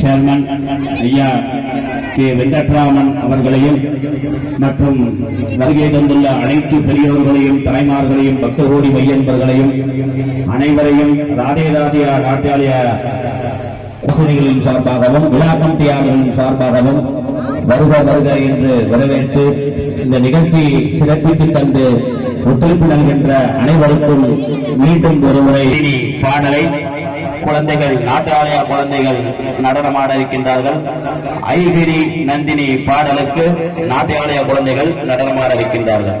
Chairman ஐயா K. Venkatraman அவர்களையும் மற்றும் வருகை தந்துள்ள அனைத்து பெரியோர்களையும் தாய்மார்களையும் பக்தகோடி மையன்பர்களையும் அனைவரையும் ராதே ராதியா நாட்டியாலய பிரசனைகளின் சார்பாகவும் விழாக்கம் தியாகிகளின் சார்பாகவும் வருக வருக என்று வரவேற்று இந்த நிகழ்ச்சி சிறப்பித்து தந்து ஒத்துழைப்பு நல்கின்ற அனைவருக்கும் மீண்டும் ஒருமுறை பாடலை குழந்தைகள் நாட்டாலய குழந்தைகள் நடனமாட இருக்கின்றார்கள். ஐகிரி நந்தினி பாடலுக்கு நாட்டாலய குழந்தைகள் நடனமாட இருக்கின்றார்கள்.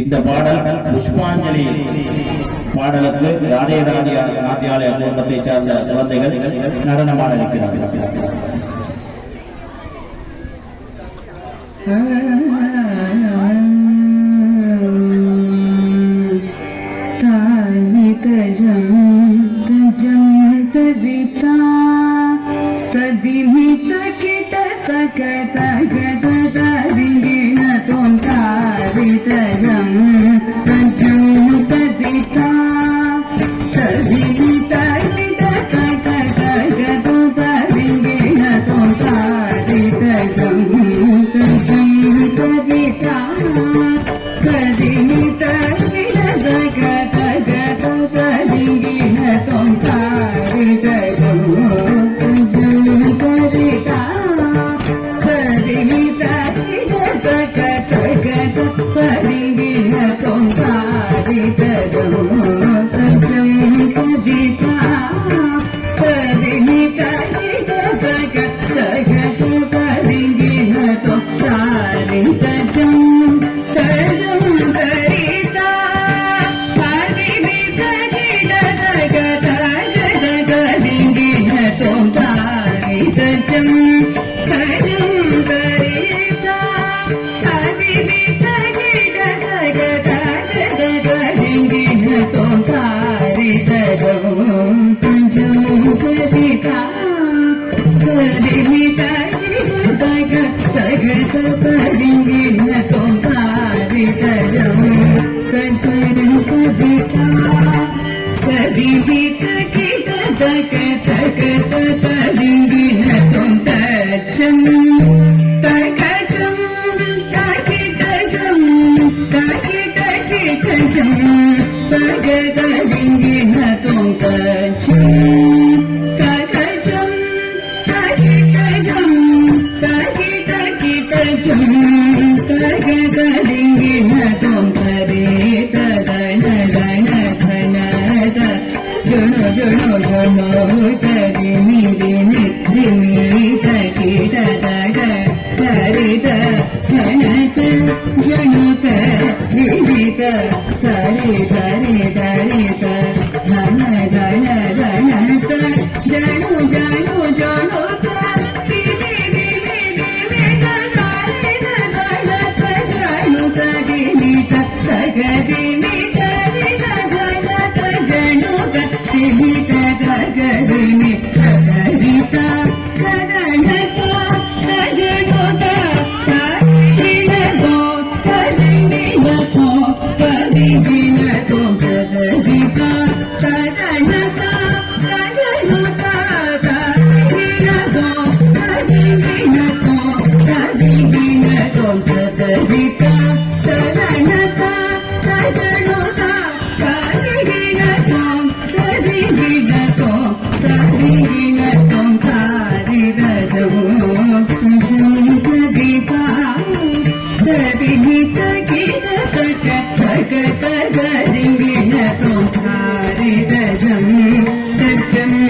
இந்த பாடல் புஷ்பாஞ்சலி பாடலுக்கு ராதே ராதியா நாட்டியாலய குடும்பத்தை சார்ந்த குழந்தைகள் நடனமாக இருக்கிறார்கள். இங்கே நடந்த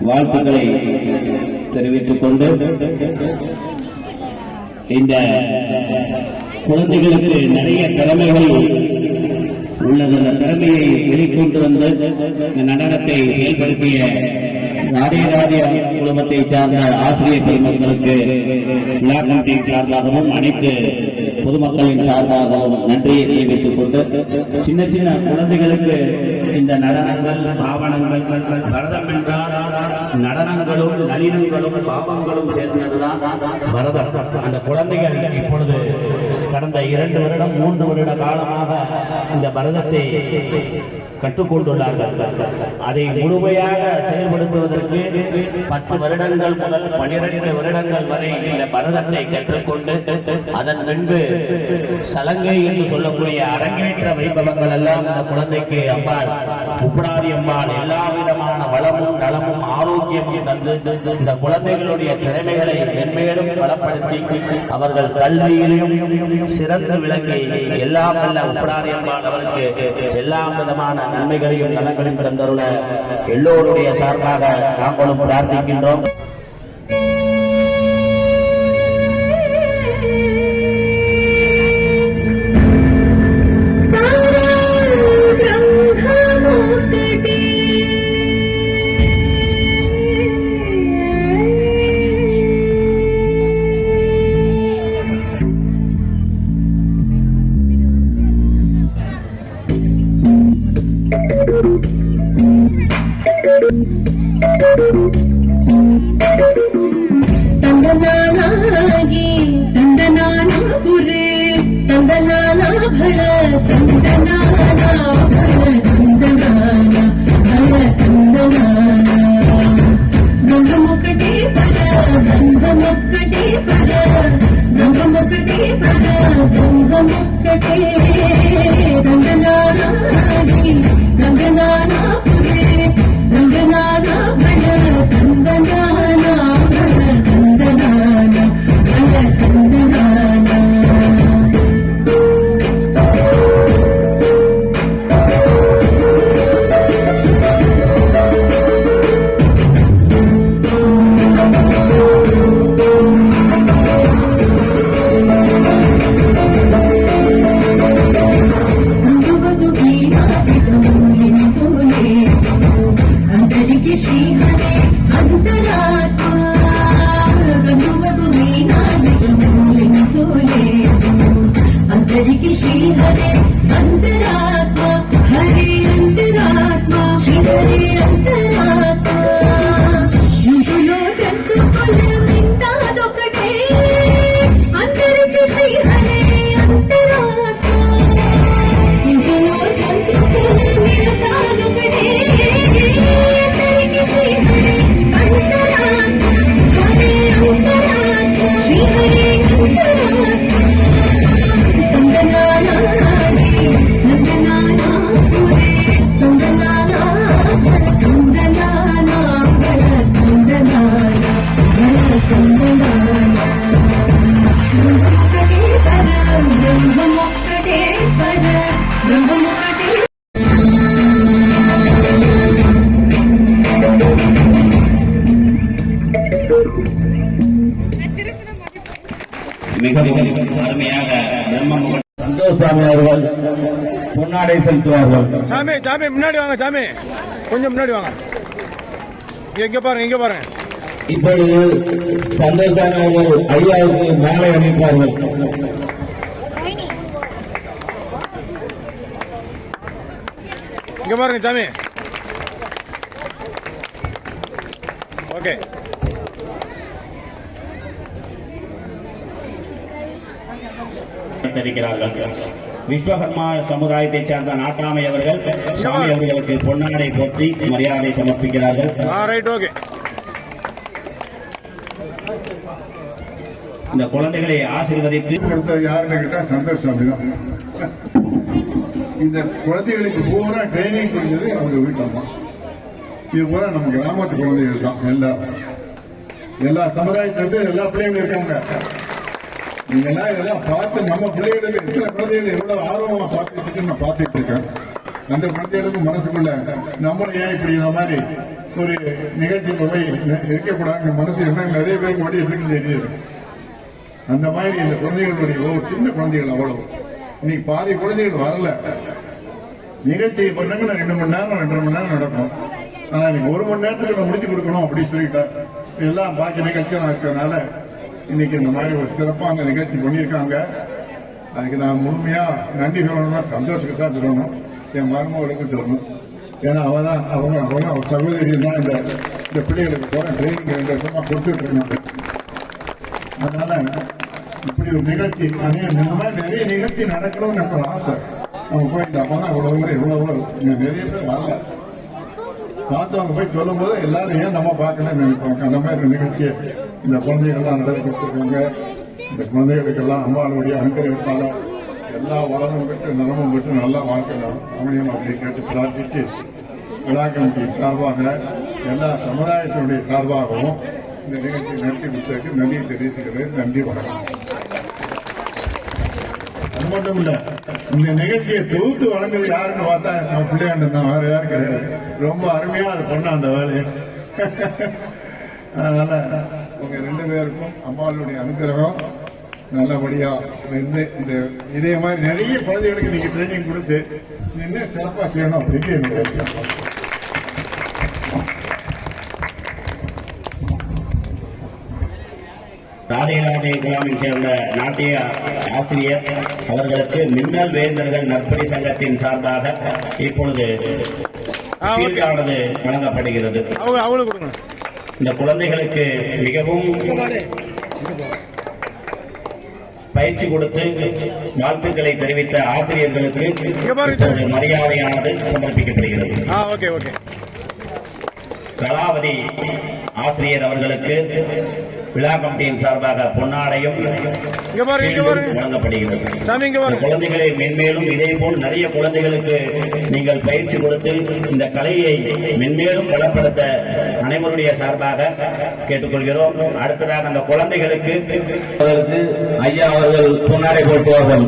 வாழ்த்துக்களை தெரிவித்துக் கொண்டு இந்த குழந்தைகளுக்கு நிறைய திறமைகள் உள்ளது. அந்த திறமையை வெளிக்கொண்டு வந்து இந்த நடனத்தை செயல்படுத்திய ராதே ராதே சார்ந்த ஆசிரியர் பெருமக்களுக்கு விழா கமிட்டியின் சார்பாகவும் அனைத்து பொதுமக்களின் சார்பாகவும் நன்றியை தெரிவித்துக் கொண்டு சின்ன சின்ன குழந்தைகளுக்கு இந்த நடனங்கள் பாவனங்கள் பரதம் என்றால் நடனங்களும் நளினங்களும் பாவங்களும் சேர்ந்ததுதான் பரதம் அந்த குழந்தைகள் இப்பொழுது கடந்த இரண்டு வருடம் மூன்று வருட காலமாக இந்த பரதத்தை கற்றுக்கொண்டுள்ளார்கள். அதை முழுமையாக செயல்படுத்துவதற்கு பத்து வருடங்கள் முதல் பனிரெண்டு வருடங்கள் வரை இந்த பரதத்தை கற்றுக்கொண்டு அதன் பின்பு சலங்கை என்று சொல்லக்கூடிய அரங்கேற்ற வைபவங்கள் எல்லாம் இந்த குழந்தைக்கு அம்பாள் உப்படாரி அம்பாள் எல்லா விதமான வளமும் நலமும் ஆரோக்கியமும் தந்து இந்த குழந்தைகளுடைய திறமைகளை மென்மேலும் பலப்படுத்தி அவர்கள் கல்வியிலும் சிறந்து விளங்கி எல்லாம் வல்ல உப்படாரி அம்பாள் அவருக்கு எல்லா விதமான நன்மைகளையும் நலங்களையும் பிறந்தருள எல்லோருடைய சார்பாக நாங்களும் பிரார்த்திக்கின்றோம். ತಂದನಾನಾಗಿ ತಂದನಾನ ಗುರೆ ತಂದನಾನ ಭಳ ತಂದನಾನ ಭಳ ತಂದನಾನ ಭಳ ತಂದನಾನ ಬ್ರಹ್ಮಮುಕಟೆ ಪರ ಬ್ರಹ್ಮಮುಕಟೆ ಪರ ಬ್ರಹ್ಮಮುಕಟೆ ಪರ ಬ್ರಹ್ಮಮುಕಟೆ செலுத்துவார்கள் சாமி சாமி முன்னாடி வாங்க சாமி. கொஞ்சம் முன்னாடி வாங்க. இங்க இங்க பாருங்க இங்க பாருங்க. இப்பொழுது அவர்கள் ஐயாவுக்கு மாலை அணிப்பார்கள் இங்க பாருங்க சாமி. ஓகே. தெரிவிக்கிறார்கள் விஸ்வகர்மா சமுதாயத்தைச் சேர்ந்த நாட்டாமை அவர்கள் சாமி அவர்களுக்கு பொன்னாடை போற்றி மரியாதை சமர்ப்பிக்கிறார்கள். இந்த குழந்தைகளை ஆசீர்வதித்து கொடுத்தது யாருன்னு கேட்டா சந்தோஷ் சாமி தான். இந்த குழந்தைகளுக்கு பூரா ட்ரைனிங் கொடுத்தது அவங்க வீட்டம்மா இது பூரா நம்ம கிராமத்து குழந்தைகள் தான் எல்லாம் எல்லா சமுதாயத்திலிருந்து எல்லா பிள்ளைங்களும் இருக்காங்க. நீங்க இதெல்லாம் பார்த்து நம்ம பிள்ளைகளுக்கு எத்தனை குழந்தைகள் எவ்வளவு ஆர்வமா பார்த்துட்டு இருக்கு நான் பார்த்துட்டு இருக்கேன். அந்த குழந்தைகளுக்கு மனசுக்குள்ள நம்மளும் ஏன் இப்படி இந்த மாதிரி ஒரு நிகழ்ச்சியில் போய் இருக்கக்கூடாது மனசு என்ன நிறைய பேருக்கு ஓடி இருக்குன்னு தெரியுது அந்த மாதிரி இந்த குழந்தைகளுடைய ஒரு சின்ன குழந்தைகள் அவ்வளவு. இன்னைக்கு பாதி குழந்தைகள் வரல. நிகழ்ச்சியை பண்ணாங்கன்னா ரெண்டு மணி நேரம் ரெண்டரை மணி நேரம் நடக்கும். ஆனா நீங்க ஒரு மணி நேரத்துக்கு நான் முடிச்சு கொடுக்கணும் அப்படின்னு சொல்லிட்டா எல்லாம் பாக்கி நிகழ்ச்சியெல்லாம் இருக்கிறதுனால இன்னைக்கு இந்த மாதிரி ஒரு சிறப்பான நிகழ்ச்சி பண்ணியிருக்காங்க. அதுக்கு நான் முழுமையா நன்றி சொல்லணும்னா சந்தோஷத்துக்கு தான் சொல்லணும். என் மருமகளுக்கும் சொல்லணும். ஏன்னா அவன் தான் அவங்க அவங்க அவ சகோதரி தான் இந்த இந்த பிள்ளைகளுக்கு போற ட்ரைனிங் ரெண்டு வருஷமா கொடுத்துட்டு இருந்தாங்க அதனால இப்படி ஒரு நிகழ்ச்சி அதே இந்த மாதிரி நிறைய நிகழ்ச்சி நடக்கணும்னு எனக்கு ஒரு ஆசை. அவங்க போய் இந்த அம்மா இவ்வளவு பேர் இவ்வளவு பேர் நிறைய பேர் வரல. பார்த்தவங்க போய் சொல்லும் போது எல்லாரும் ஏன் நம்ம பார்க்கல நினைப்பாங்க. அந்த மாதிரி ஒரு நிகழ்ச்சியை இந்த குழந்தைகள்லாம் நிறைய கொடுத்துருக்காங்க இந்த குழந்தைகளுக்கெல்லாம் அம்மாவுடைய அனுகிரகத்தால எல்லா வளமும் பெற்று நலமும் பெற்று நல்லா வாழ்க்கலாம் அமையும் அப்படின்னு கேட்டு பிரார்த்தித்து விழா கமிட்டியின் சார்பாக எல்லா சமுதாயத்தினுடைய சார்பாகவும் இந்த நிகழ்ச்சியை நடத்தி முடிச்சதுக்கு நன்றி தெரிவித்துக்கிறேன். நன்றி வணக்கம். அது மட்டும் இல்ல இந்த நிகழ்ச்சியை தொகுத்து வழங்குது யாருன்னு பார்த்தா நம்ம பிள்ளையாண்டு தான் வேற யாரும் கிடையாது. ரொம்ப அருமையா அது பண்ண அந்த வேலையை. அதனால உங்க ரெண்டு பேருக்கும் அம்மாளுடைய அனுகிரகம் நல்லபடியா இருந்து இந்த இதே மாதிரி நிறைய குழந்தைகளுக்கு நீங்க ட்ரைனிங் கொடுத்து இன்னும் சிறப்பா செய்யணும் அப்படின்னு என்னுடைய. ராதேராதே குழாமில் சேர்ந்த நாட்டிய ஆசிரியர் அவர்களுக்கு மின்னல் வேந்தர்கள் நற்பணி சங்கத்தின் சார்பாக இப்பொழுது வழங்கப்படுகிறது. அவங்க அவங்களுக்கு கொடுங்க. இந்த குழந்தைகளுக்கு மிகவும் பயிற்சி கொடுத்து வாழ்த்துக்களை தெரிவித்த ஆசிரியர்களுக்கு மரியாதையானது சமர்ப்பிக்கப்படுகிறது. கலாவதி ஆசிரியர் அவர்களுக்கு விழா கமிட்டியின் சார்பாக பொன்னாடையும் வழங்கப்படுகிறது. குழந்தைகளை மென்மேலும் இதே போல் நிறைய குழந்தைகளுக்கு நீங்கள் பயிற்சி கொடுத்து இந்த கலையை மென்மேலும் பலப்படுத்த அனைவருடைய சார்பாக கேட்டுக்கொள்கிறோம். அடுத்ததாக அந்த குழந்தைகளுக்கு ஐயா அவர்கள் பொன்னாடை போட்டுவார்கள்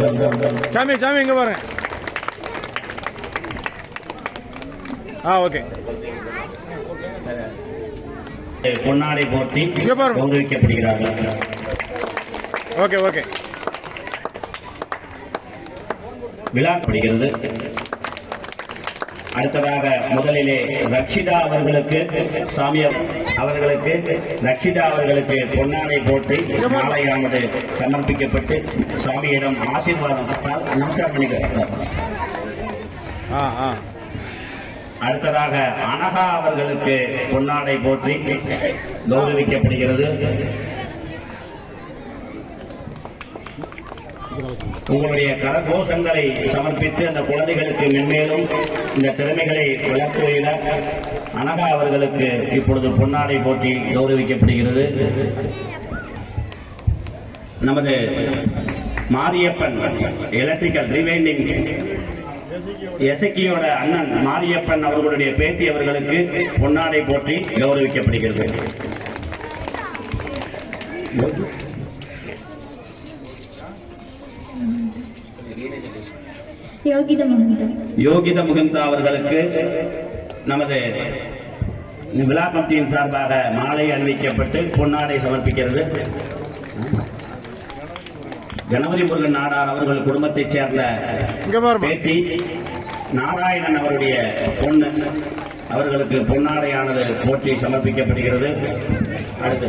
சாமி சாமி இங்க பாருங்க. ஆ ஓகே. பொன்னாடை போட்டி. கௌரவிக்கப்படுகிறார்கள் ஓகே ஓகே. விழாப்படுகிறது அடுத்ததாக முதலிலே ரக்ஷிதா அவர்களுக்கு சாமியார் அவர்களுக்கு ரக்ஷிதா அவர்களுக்கு பொன்னாடை போட்டு மாலையானது சமர்ப்பிக்கப்பட்டு சுவாமியிடம் ஆசீர்வாதம் நமஸ்காரம் பண்ணிக்கிறார் ஆ ஆ. அடுத்ததாக அனகா அவர்களுக்கு பொன்னாடை போற்றி கௌரவிக்கப்படுகிறது. உங்களுடைய கரகோஷங்களை சமர்ப்பித்து அந்த குழந்தைகளுக்கு மென்மேலும் இந்த திறமைகளை வளர்த்துவிட அனகா அவர்களுக்கு இப்பொழுது பொன்னாடை போட்டி கௌரவிக்கப்படுகிறது. நமது மாரியப்பன் எலக்ட்ரிக்கல் ரிவைண்டிங் எசக்கியோட அண்ணன் மாரியப்பன் அவர்களுடைய பேட்டி அவர்களுக்கு பொன்னாடை போற்றி கௌரவிக்கப்படுகிறது. யோகித முகுந்தா அவர்களுக்கு நமது விழா கமிட்டியின் சார்பாக மாலை அணிவிக்கப்பட்டு பொன்னாடை சமர்ப்பிக்கிறது. கணபதி முருகன் நாடார் அவர்கள் குடும்பத்தைச் சேர்ந்த பேத்தி நாராயணன் அவருடைய பொண்ணு. அவர்களுக்கு பொன்னாடையானது போற்றி சமர்ப்பிக்கப்படுகிறது. அடுத்து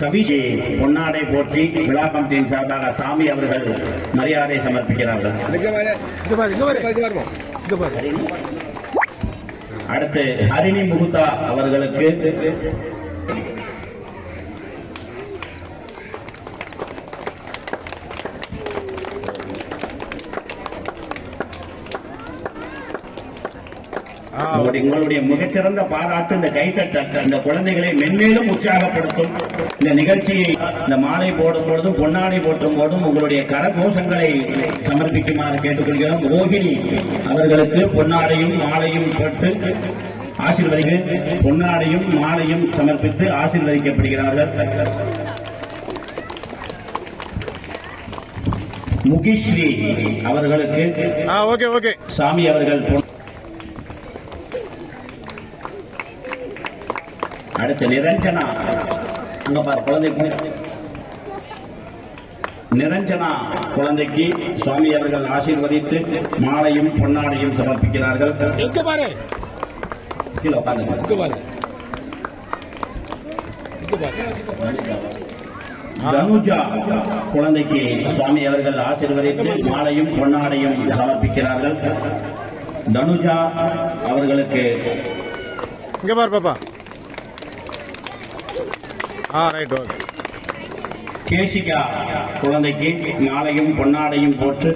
கவிஷி பொன்னாடை போற்றி விழா கமிட்டியின் சார்பாக சாமி அவர்கள் மரியாதை சமர்ப்பிக்கிறார்கள். அடுத்து ஹரிணி முகுதா அவர்களுக்கு உங்களுடைய மிகச்சிறந்த பாராட்டு இந்த கைத்தட்டல் இந்த குழந்தைகளை மென்மேலும் உற்சாகப்படுத்தும். இந்த நிகழ்ச்சியை இந்த மாலை போடும் பொழுதும் பொன்னாடை போட்டும் போதும் உங்களுடைய கரகோஷங்களை சமர்ப்பிக்குமாறு கேட்டுக்கொள்கிறோம். ரோகிணி அவர்களுக்கு பொன்னாடையும் மாலையும் போட்டு ஆசீர்வதிக்கு பொன்னாடையும் மாலையும் சமர்ப்பித்து ஆசீர்வதிக்கப்படுகிறார்கள். முகிஸ்ரீ அவர்களுக்கு சாமி அவர்கள் அடுத்து நிரஞ்சனா. அங்க பாரு குழந்தை போய். நிரஞ்சனா குழந்தைக்கு சுவாமி அவர்கள் ஆசீர்வதித்து மாலையும் பொன்னாடையும் சமர்ப்பிக்கிறார்கள். கீழே பாரு? தனுஜா குழந்தைக்கு சுவாமி அவர்கள் ஆசீர்வதித்து மாலையும் பொன்னாடையும் சமர்ப்பிக்கிறார்கள். தனுஜா அவர்களுக்கு இங்க பாரு பாப்பா. ஆ ரைட் ஓகே கேசிகா குழந்தைக்கு நாளையும் பொன்னாடையும் போட்டு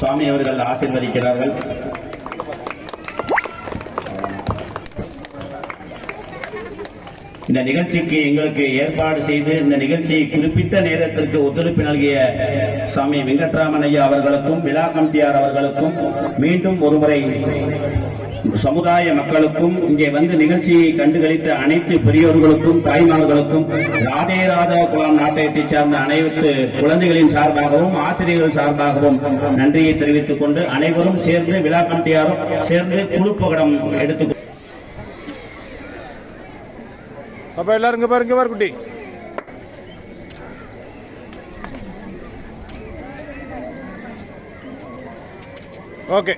சுவாமி அவர்கள் ஆசிர்வதிக்கிறார்கள். இந்த நிகழ்ச்சிக்கு எங்களுக்கு ஏற்பாடு செய்து இந்த நிகழ்ச்சியை குறிப்பிட்ட நேரத்திற்கு ஒத்துழைப்பு நல்கிய சாமி வெங்கட்ராமன் ஐயா அவர்களுக்கும் விழா கம்பியார் அவர்களுக்கும் மீண்டும் ஒருமுறை சமுதாய மக்களுக்கும் இங்கே வந்து நிகழ்ச்சியை கண்டுகளித்த அனைத்து பெரியோர்களுக்கும் தாய்மார்களுக்கும் ராதே ராதா குலாம் நாட்டயத்தை சார்ந்த அனைத்து குழந்தைகளின் சார்பாகவும் ஆசிரியர்கள் சார்பாகவும் நன்றியை தெரிவித்துக் கொண்டு அனைவரும் சேர்ந்து விழா கமிட்டியாரும் சேர்ந்து குழுப்பகடம் எடுத்து பாப்பா எல்லாரும் பாருங்க பாரு பாரு குட்டி. ஓகே